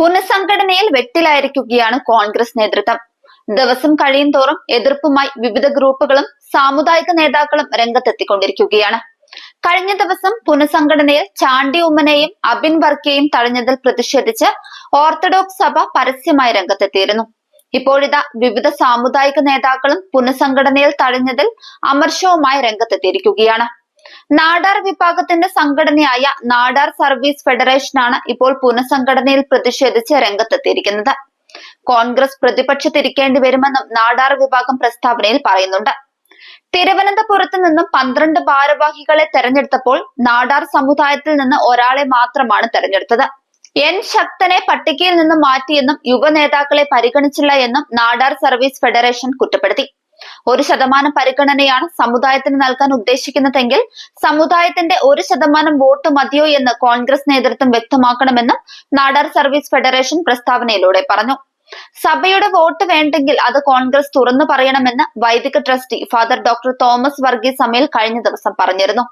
പുനഃസംഘടനയിൽ വെട്ടിലായിരിക്കുകയാണ് കോൺഗ്രസ് നേതൃത്വം. ദിവസം കഴിയും തോറും എതിർപ്പുമായി വിവിധ ഗ്രൂപ്പുകളും സാമുദായിക നേതാക്കളും രംഗത്തെത്തിക്കൊണ്ടിരിക്കുകയാണ്. കഴിഞ്ഞ ദിവസം പുനഃസംഘടനയിൽ ചാണ്ടി ഉമ്മനെയും അബിൻ വർക്കിയെയും തടഞ്ഞതിൽ പ്രതിഷേധിച്ച് ഓർത്തഡോക്സ് സഭ പരസ്യമായി രംഗത്തെത്തിയിരുന്നു. ഇപ്പോഴിതാ വിവിധ സാമുദായിക നേതാക്കളും പുനഃസംഘടനയിൽ തടഞ്ഞതിൽ അമർഷവുമായി രംഗത്തെത്തിയിരിക്കുകയാണ്. നാടാർ വിഭാഗത്തിന്റെ സംഘടനയായ നാടാർ സർവീസ് ഫെഡറേഷനാണ് ഇപ്പോൾ പുനഃസംഘടനയിൽ പ്രതിഷേധിച്ച് രംഗത്തെത്തിയിരിക്കുന്നത്. കോൺഗ്രസ് പ്രതിപക്ഷത്തിരിക്കേണ്ടി വരുമെന്നും നാടാർ വിഭാഗം പ്രസ്താവനയിൽ പറയുന്നുണ്ട്. തിരുവനന്തപുരത്ത് നിന്നും പന്ത്രണ്ട് ഭാരവാഹികളെ തെരഞ്ഞെടുത്തപ്പോൾ നാടാർ സമുദായത്തിൽ നിന്ന് ഒരാളെ മാത്രമാണ് തെരഞ്ഞെടുത്തത്. എൻ ശക്തനെ പട്ടികയിൽ നിന്ന് മാറ്റിയെന്നും യുവ നേതാക്കളെ പരിഗണിച്ചില്ല എന്നും നാടാർ സർവീസ് ഫെഡറേഷൻ കുറ്റപ്പെടുത്തി. ഒരു ശതമാനം പരിഗണനയാണ് സമുദായത്തിന് നൽകാൻ ഉദ്ദേശിക്കുന്നതെങ്കിൽ സമുദായത്തിന്റെ ഒരു ശതമാനം വോട്ട് മതിയോ എന്ന് കോൺഗ്രസ് നേതൃത്വം വ്യക്തമാക്കണമെന്നും നാടാർ സർവീസ് ഫെഡറേഷൻ പ്രസ്താവനയിലൂടെ പറഞ്ഞു. സഭയുടെ വോട്ട് വേണ്ടെങ്കിൽ അത് കോൺഗ്രസ് തുറന്നു പറയണമെന്ന് വൈദിക trustee father doctor Thomas Varghese Amel കഴിഞ്ഞ ദിവസം പറഞ്ഞിരുന്നു.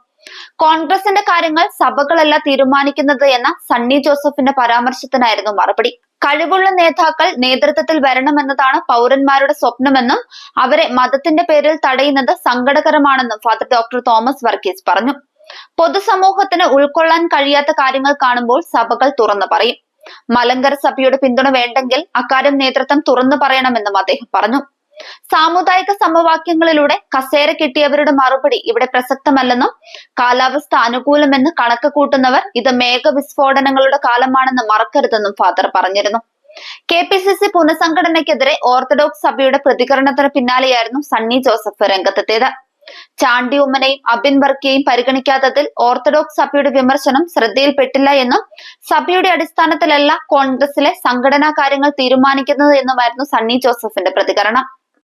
കോൺഗ്രസിന്റെ കാര്യങ്ങൾ സഭകളല്ല തീരുമാനിക്കുന്നത് എന്ന സണ്ണി ജോസഫിന്റെ പരാമർശത്തിനായിരുന്നു മറുപടി. കഴിവുള്ള നേതാക്കൾ നേതൃത്വത്തിൽ വരണമെന്നതാണ് പൗരന്മാരുടെ സ്വപ്നമെന്നും അവരെ മതത്തിന്റെ പേരിൽ തടയുന്നത് സങ്കടകരമാണെന്നും ഫാദർ ഡോക്ടർ തോമസ് വർഗീസ് പറഞ്ഞു. പൊതുസമൂഹത്തിന് ഉൾക്കൊള്ളാൻ കഴിയാത്ത കാര്യങ്ങൾ കാണുമ്പോൾ സഭകൾ തുറന്നു പറയും. മലങ്കര സഭയുടെ പിന്തുണ വേണ്ടെങ്കിൽ അക്കാര്യം നേതൃത്വം തുറന്നു പറയണമെന്നും അദ്ദേഹം പറഞ്ഞു. സാമുദായിക സമവാക്യങ്ങളിലൂടെ കസേര കിട്ടിയവരുടെ മറുപടി ഇവിടെ പ്രസക്തമല്ലെന്നും കാലാവസ്ഥ അനുകൂലമെന്ന് കണക്ക് കൂട്ടുന്നവർ ഇത് മേഘവിസ്ഫോടനങ്ങളുടെ കാലമാണെന്ന് മറക്കരുതെന്നും ഫാദർ പറഞ്ഞിരുന്നു. കെ പി സി സി പുനഃസംഘടനയ്ക്കെതിരെ ഓർത്തഡോക്സ് സഭയുടെ പ്രതികരണത്തിന് പിന്നാലെയായിരുന്നു സണ്ണി ജോസഫ് രംഗത്തെത്തിയത്. ചാണ്ടി ഉമ്മനെയും അബിൻ വർക്കിയെയും പരിഗണിക്കാത്തതിൽ ഓർത്തഡോക്സ് സഭയുടെ വിമർശനം ശ്രദ്ധയിൽപ്പെട്ടില്ല എന്നും സഭയുടെ അടിസ്ഥാനത്തിലല്ല കോൺഗ്രസിലെ സംഘടനാ കാര്യങ്ങൾ തീരുമാനിക്കുന്നത് എന്നുമായിരുന്നു സണ്ണി ജോസഫിന്റെ പ്രതികരണം.